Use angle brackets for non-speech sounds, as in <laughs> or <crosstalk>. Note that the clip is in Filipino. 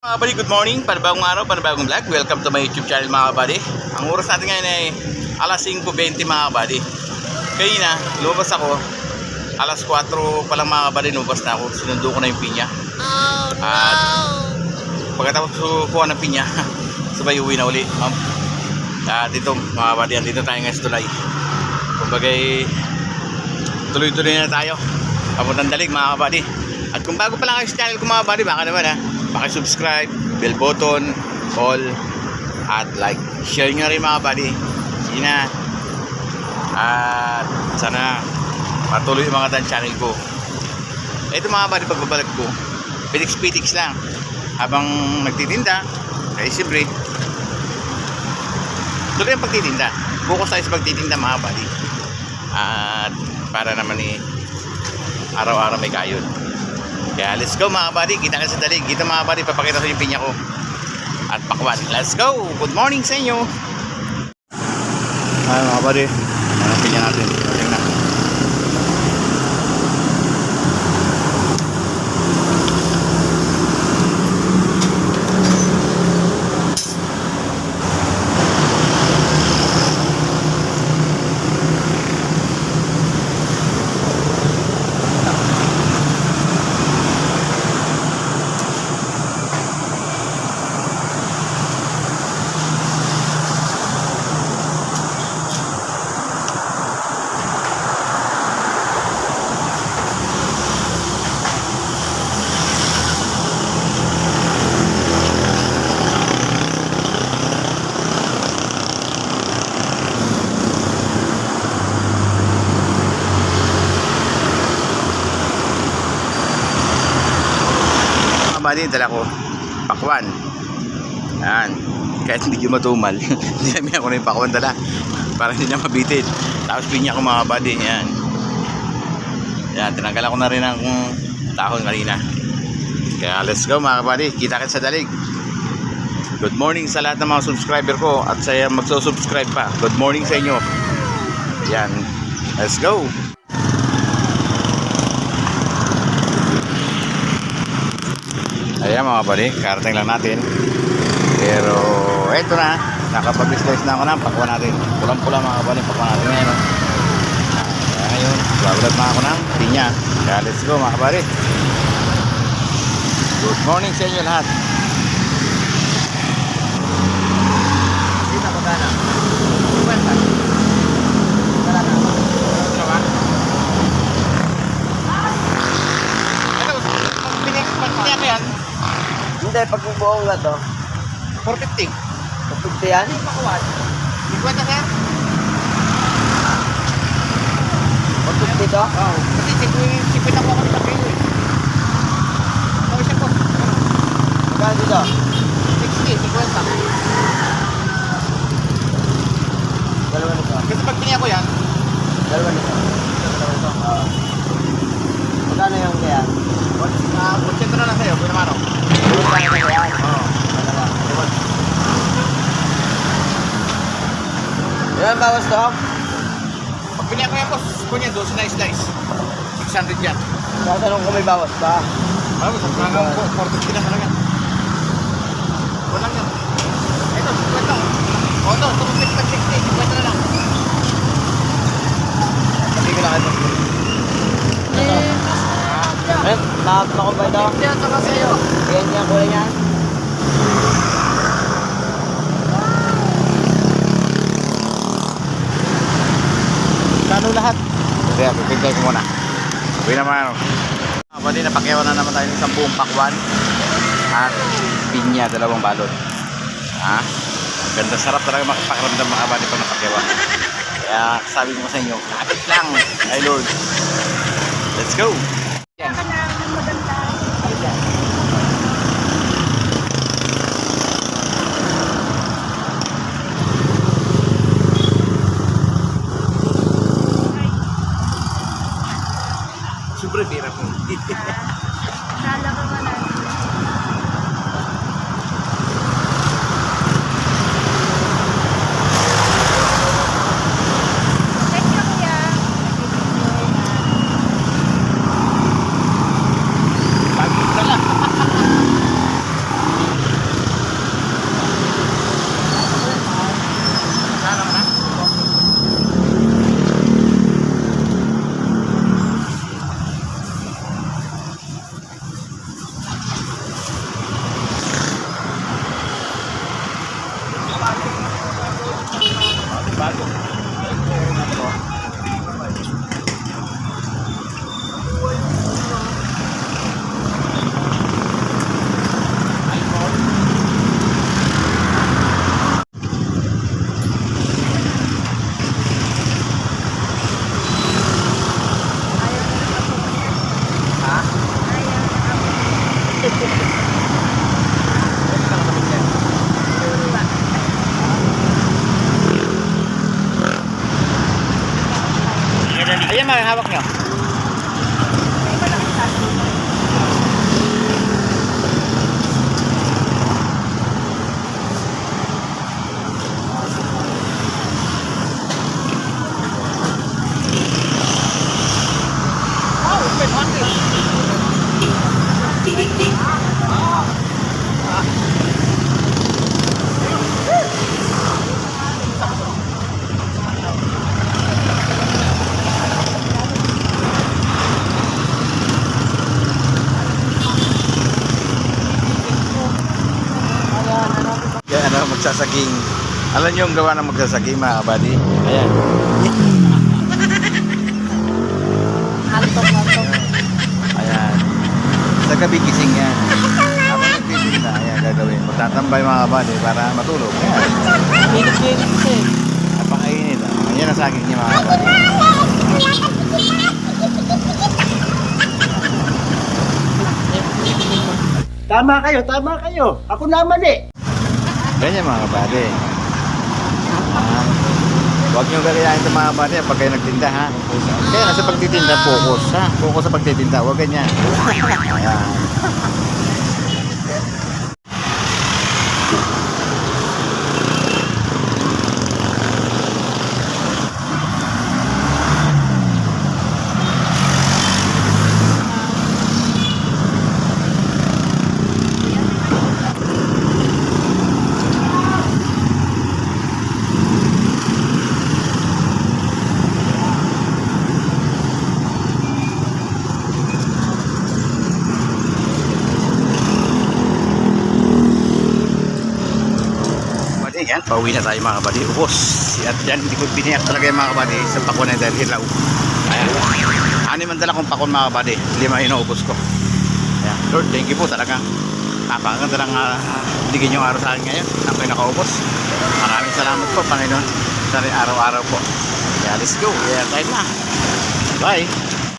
Mga kabady, good morning. Panibagong araw, panibagong vlog. Welcome to my YouTube channel mga kabady. Ang oras natin ngayon ay alas 5.20 mga kabady. Kanina, lumabas ako. Alas 4 pa lang mga kabady, lumabas na ako. Sinundo ko na yung pinya. Oh no! At pagkatapos kuha ng pinya, <laughs> sabay uwi na uli. Um, at dito mga kabady, andito tayo ngayon sa tulay. Kumbaga tuloy-tuloy na tayo. Papuntang dalig mga kabady. At kung bago pa lang kayo sa channel ko mga kabady, baka naman ha, subscribe bell button, all, at like. Share nyo rin mga kabady. Sige na. At sana patuloy yung mga dan channel ko. Ito mga kabady, pagbabalik ko, pitix-pitix lang. Habang nagtitinda, kaya siyempre, tuloy ang pagtitinda. Focus tayo sa pagtitinda mga buddy. At para naman ni araw-araw may kayod. Kaya let's go mga buddy. Kita ka sa dalig. Kita mga buddy. Papakita ko yung pinya ko. At pakwan. Let's go. Good morning sa inyo. Ay mga buddy. Ano ang pinya natin? Tingnan na. Buddy, dala ko pakwan. Yan. Kahit hindi nyo matumal, <laughs> hindi namin ako na yung pakwan dala. Para hindi na mabitin. Tapos pinya ko mga buddy. Yan. Yan, tinanggal ako na rin ang tahon kanina. Kaya let's go mga buddy. Kita kita sa dalig. Good morning sa lahat ng mga subscriber ko at sa magsusubscribe pa. Good morning sa inyo. Yan. Let's go. Ayan mga buddy, karating lang natin. Pero eto na, nakapag-slice na ako ng pakwa natin. Pulang-pula mga buddy, pakwa natin ngayon. Kaya ngayon, bagulat na ako ng pinya. Kaya let's go mga buddy. Good morning sa inyo lahat. Dito ako gana. Kwenta. Wala na. Ano ba? Ano? Pag pinig- pag pinig ko yan, Nga to. 450. Kapagti yan? Pakuwan. 50 sir? 450 to? Oo. Kasi sipin ako ako sa kilo eh. Ako siya po. Magkano dito? 60, 50. Dalawa nito. Kasi pag piniya ko yan, Dalawa nito. Dalawa nito. Oo. Magkano yung kaya? 80 na lang sa'yo, Kuya Maro. Ilan bawas to? Pag ko yan, boss, kunya, 12 na slice. 600 yan. Ko may bawas pa. Ano, sa hanggang 450 na lang yan. Walang yan. Ito, 50. O, ito, 250, 60, 50 Eh, nakap na ko ba ito? Yan, saka sa'yo. Yan niya, kulay niya. Kano lahat? Kaya, pipintay ko muna. Sabi naman ano. Kapatid, napakyawan na naman tayo ng isang buong pakwan. At pinya, dalawang balot. Ha? Ganda, sarap talaga makapakiramdam mga kabali pag napakyawan. Kaya sabi ko sa inyo, kapit lang. Ay Lord. Let's go. Yan. Ayan, makahawak nyo. Magsasaging. Alam nyo yung gawa ng magsasaging mga kabady? Ayan. Antok, antok. Ayan. Sa gabi gising yan. Habang nagtitinda, ayan gagawin. Magtatambay mga kabady para matulog. Ayan. Minit-minit kasi. Napakainit. ah. Ayan ang saging niya mga kabady. Tama kayo, tama kayo. Ako naman eh. Ganyan mga kabady. Ah, Huwag nyo gagayahin ito mga kabady pag kayo nagtinda ha. Kaya nasa pagtitinda, focus ha. Focus sa pagtitinda, huwag ganyan. Ayan. Kabady, yan. Pauwi na tayo mga kabady. Ubos. At yan, hindi ko biniyak talaga yung mga kabady sa pakon na dahil hilaw. Ayan. Ano man dala kong pakon mga kabady? Lima inaubos ko. Ayan. Lord, thank you po talaga. Napakaganda ng uh, bigyan yung araw sa akin ngayon. Ako'y nakaubos. Maraming salamat po, Panginoon. Sa araw-araw po. Yeah, let's go. Yeah, tayo na. Bye.